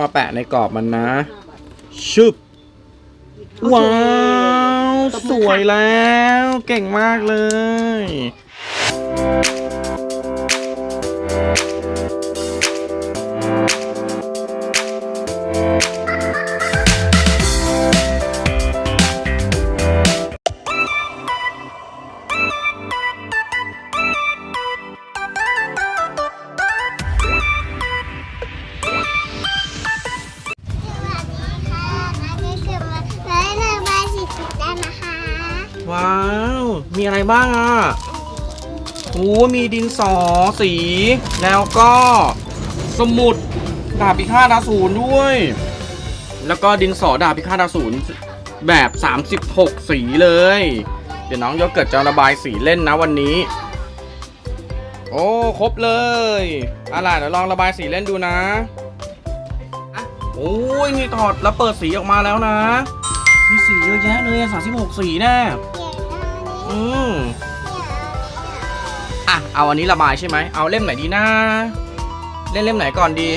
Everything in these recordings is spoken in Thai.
มาแปะในกรอบมันนะ ชึบ ว้าว สวยแล้ว เก่งมากเลย มีอะไรบ้างอะโอ้มีดินสอสี แล้วก็สมุดดาบพิฆาตอสูรด้วย แล้วก็ดินสอดาบพิฆาตอสูรแบบ 36 สีเลย เดี๋ยวน้องโยเกิร์ตจะระบายสีเล่นนะวันนี้ โอ้ครบเลยอะไรเดี๋ยวลองระบายสีเล่นดูนะโอ้ยนี่ถอดแล้วเปิดสีออกมาแล้วนะ มีสีเยอะแยะเลยอะ36สีแน่เดี๋ยวเอาอืมอันนี้อะเอาอันนี้ระบายใช่ไหมเอาเล่มไหนดีนะเล่นเล่มไหนก่อนดี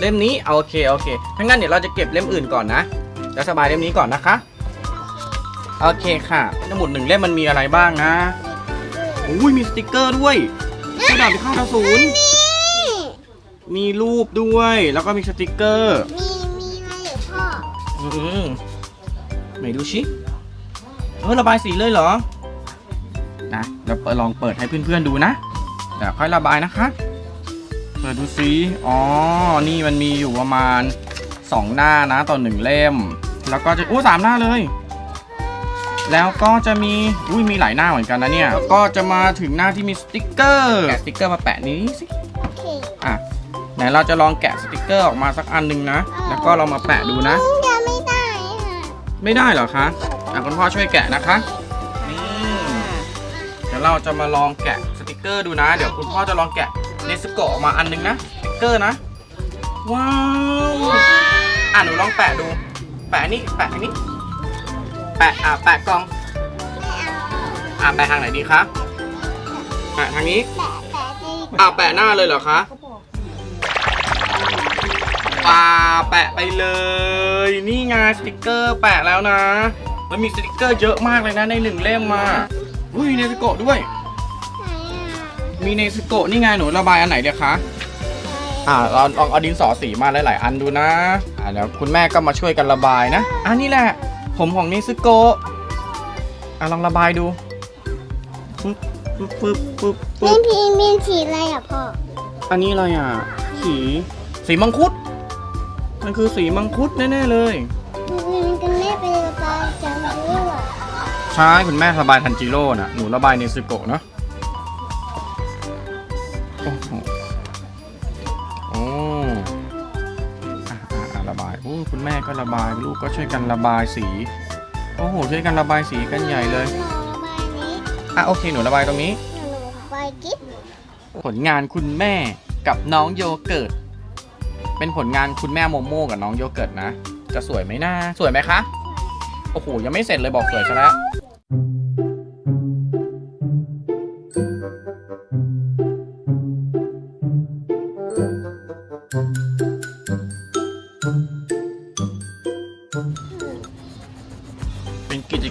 เล่มนี้เอาโอเคโอเคถ้างั้นเดี๋ยวเราจะเก็บเล่มอื่นก่อนนะจะสบายเล่มนี้ก่อนนะคะโอเคค่ะสมุดหนึ่งเล่มมันมีอะไรบ้างนะอุ้ยมีสติกเกอร์ด้วยกระดาษพิฆาตอสูรนี่มีรูปด้วยแล้วก็มีสติกเกอร์ มีมีอะไรอยู่พ่อ อืมไหนดูชิ เออระบายสีเลยเหรอ นะเราเปิดลองเปิดให้เพื่อนๆดูนะเดี๋ยวค่อยระบายนะคะ เปิดดูซิอ๋อ นี่มันมีอยู่ประมาณ 2 หน้านะต่อหนึ่งเล่ม แล้วก็จะอู้สามหน้าเลย แล้วก็จะมีอุ้ยมีหลายหน้าเหมือนกันนะเนี่ยแล้วก็จะมาถึงหน้าที่มีสติกเกอร์แกะสติกเกอร์มาแปะนี้สิโอเคอะไหนเราจะลองแกะสติกเกอร์ออกมาสักอันหนึ่งนะ แล้วก็เรามาแปะดูนะอืมยังไม่ได้ค่ะไม่ได้เหรอคะ อะคุณพ่อช่วยแกะนะคะ นี่ เดี๋ยวเราจะมาลองแกะสติกเกอร์ดูนะ เดี๋ยวคุณพ่อจะลองแกะเนสโกะออกมาอันหนึงนะสติกเกอร์นะ ว้าว อะหนูลองแปะดู แปะอันนี้แปะอันนี้ แปะอะแปะกล่อง อะแปะทางไหนดีคะ แปะทางนี้แปะแปะดีอะแปะหน้าเลยเหรอคะป่าแปะไปเลย นี่ไงสติกเกอร์แปะแล้วนะ มันมีสติกเกอร์เยอะมากเลยนะในหนึ่งเล่มมาอุ้ยเนสโกะด้วยไหนอะมีเนสโกะนี่ไงหนูระบายอันไหนเดียคะอ่าลองลองเอาดินสอสีมาหลายๆอันดูนะอ่าเดี๋ยวคุณแม่ก็มาช่วยกันระบายนะอันนี้แหละ ผมของเนสโกะอะลองระบายดูปึ๊บปึ๊บปึ๊บปึ๊บมีปึ๊บพีมีสีอะไรอะพ่ออันนี้อะไรอะ สี สีมังคุด มันคือสีมังคุดแน่ๆเลย ใช่คุณแม่ระบายทันจิโร่นะหนูระบายเนซึโกะเนอะโอ้โหโอ้อะอะอะระบายโอ้คุณแม่ก็ระบายลูกก็ช่วยกันระบายสี โอ้โหช่วยกันระบายสีกันใหญ่เลย หนูระบนี้อะโอเคหนูระบายตรงนี้ หนูระบายกิ๊บผลงานคุณแม่กับน้องโยเกิร์ตเป็นผลงานคุณแม่โมโม่กับน้องโยเกิร์ตนะ จะสวยไหมนะสวยไหมคะ โอ้โห ยังไม่เสร็จเลยบอกสวยซะแล้ว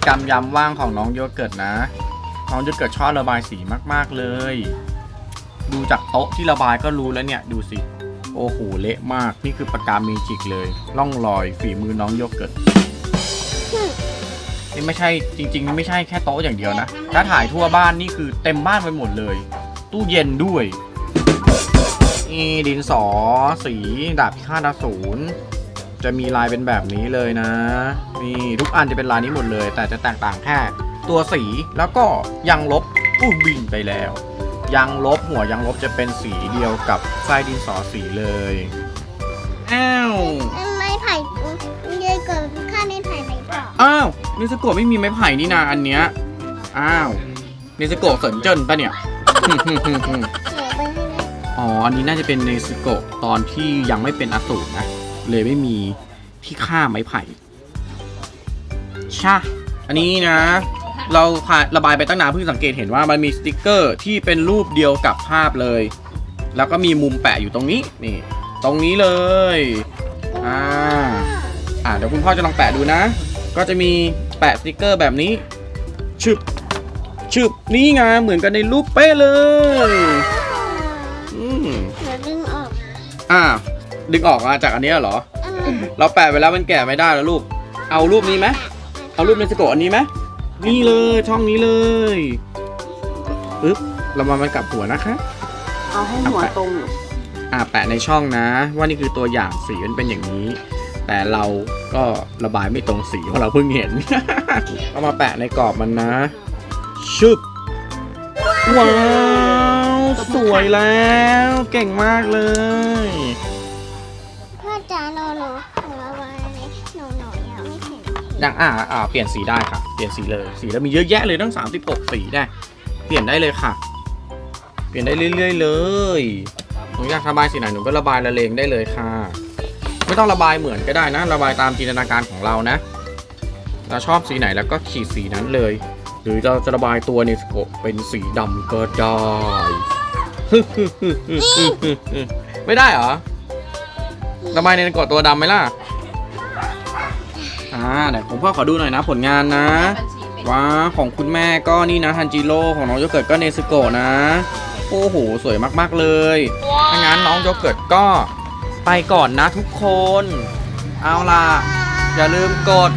กรรมยามว่างของน้องโยเกิร์ตนะ น้องโยเกิร์ตชอบระบายสีมาก ๆ เลย ดูจากโต๊ะที่ระบายก็รู้แล้วเนี่ย ดูสิ โอ้โห เละมาก นี่คือปากกาเมจิกเลย ล่องรอยฝีมือน้องโยเกิร์ต นี่ไม่ใช่จริงๆนี่ไม่ใช่แค่โต๊ะอย่างเดียวนะ ถ้าถ่ายทั่วบ้านนี่คือเต็มบ้านไปหมดเลย ตู้เย็นด้วย นี่ดินสอ สี ดาบพิฆาตอสูร จะมีลายเป็นแบบนี้เลยนะ นี่ทุกอันจะเป็นลายนี้หมดเลย แต่จะแตกต่างแค่ตัวสีแล้วก็ยางลบอู้บินไปแล้วยางลบหัวยางลบจะเป็นสีเดียวกับไส้ดินสอสีเลยอ้าวไม้ไผ่เยอะเกินค่าไม้ไผ่ไหมพ่ออ้าวนิสโกะไม่มีไม้ไผ่นี่นาอันเนี้ยอ้าวนิสโกะเสินเจิ้นปะเนี่ยเดี๋ยวไปให้แม่อ๋ออันนี้น่าจะเป็นเนสโกะตอนที่ยังไม่เป็นอสูรนะ เลยไม่มีที่ฆ่าไม้ไผ่ใช่อันนี้นะ เราผ่านระบายไปตั้งนานเพิ่งสังเกตเห็นว่ามันมีสติกเกอร์ที่เป็นรูปเดียวกับภาพเลย แล้วก็มีมุมแปะอยู่ตรงนี้นี่ ตรงนี้เลยอ่าอ่าเดี๋ยวคุณพ่อจะลองแปะดูนะ ก็จะมีแปะสติกเกอร์แบบนี้ชึบชึบนี่ไงเหมือนกันในรูปเป๊ะเลยอืมเดี๋ยวดึงออกอ่า ดึงออกมาจากอันเนี้ยเหรออืมเราแปะไปแล้วมันแกะไม่ได้แล้วลูก เอารูปนี้ไหมเอารูปในสโกะอันนี้ไหมนี่เลยช่องนี้เลยปึ๊บเรามามันกลับหัวนะคะ เอาให้หัวตรงอยู่อ่าแปะในช่องนะ ว่านี่คือตัวอย่างสีมันเป็นอย่างนี้ แต่เราก็ระบายไม่ตรงสีเพราะเราเพิ่งเห็น เอามาแปะในกรอบมันนะชึบว้าว สวยแล้ว เก่งมากเลย ย่างอ่าอ่าเปลี่ยนสีได้ค่ะเปลี่ยนสีเลยสีแล้วมีเยอะแยะเลยตั้ง 36 สีได้ เปลี่ยนได้เลยค่ะ เปลี่ยนได้เรื่อย ๆ เลยหนูอยากระบายสีไหนหนูก็ระบายละเลงได้เลยค่ะ ไม่ต้องระบายเหมือนก็ได้นะ ระบายตามจินตนาการของเรานะ เราชอบสีไหนแล้วก็ขีดสีนั้นเลย หรือเราจะระบายตัวในสกปเป็นสีดำก็ได้ไม่ได้เหรอระบายในกดตัวดำไหมล่ะ อ่าเดี๋ยวผมพ่อขอดูหน่อยนะผลงานนะ ว้าของคุณแม่ก็นี่นะทันจิโร่ของน้องโยเกิร์ตก็เนสโกะนะ โอ้โห สวยมากๆเลยถ้างั้นน้องโยเกิร์ตก็ไปก่อนนะทุกคน เอาล่ะ อย่าลืมกด